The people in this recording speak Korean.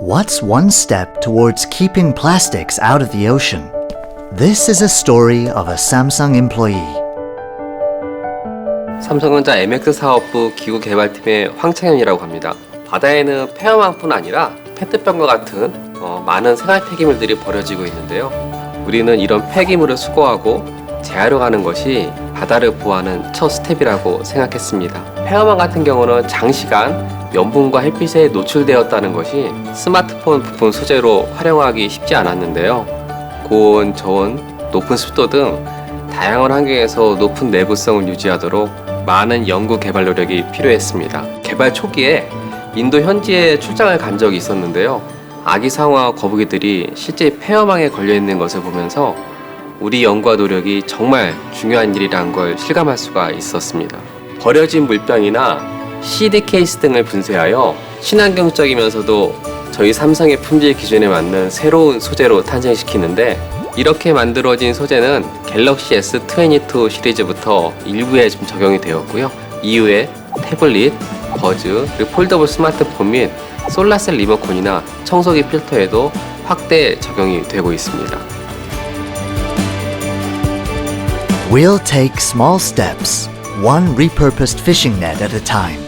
What's one step towards keeping plastics out of the ocean? This is a story of a Samsung employee. 삼성전자 MX 사업부 기구 개발팀의 황창현이라고 합니다. 바다에는 폐화망뿐 아니라 페트병과 같은 어, 많은 생활 폐기물들이 버려지고 있는데요. 우리는 이런 폐기물을 수거하고 재활용하는 것이 바다를 보호하는 첫 스텝이라고 생각했습니다. 폐화망 같은 경우는 장시간 염분과 햇빛에 노출되었다는 것이 스마트폰 부품 소재로 활용하기 쉽지 않았는데요. 고온, 저온, 높은 습도 등 다양한 환경에서 높은 내구성을 유지하도록 많은 연구 개발 노력이 필요했습니다. 개발 초기에 인도 현지에 출장을 간 적이 있었는데요. 아기 상어와 거북이들이 실제 폐허망에 걸려 있는 것을 보면서 우리 연구와 노력이 정말 중요한 일이라는 걸 실감할 수가 있었습니다. 버려진 물병이나 CD 케이스 등을 분쇄하여 친환경적이면서도 저희 삼성의 품질 기준에 맞는 새로운 소재로 탄생시키는데 이렇게 만들어진 소재는 갤럭시 S22 시리즈부터 일부에 좀 적용이 되었고요. 이후에 태블릿, 버즈, 그리고 폴더블 스마트폰 및 솔라셀 리모컨이나 청소기 필터에도 확대 적용이 되고 있습니다. We'll take small steps, one repurposed fishing net at a time.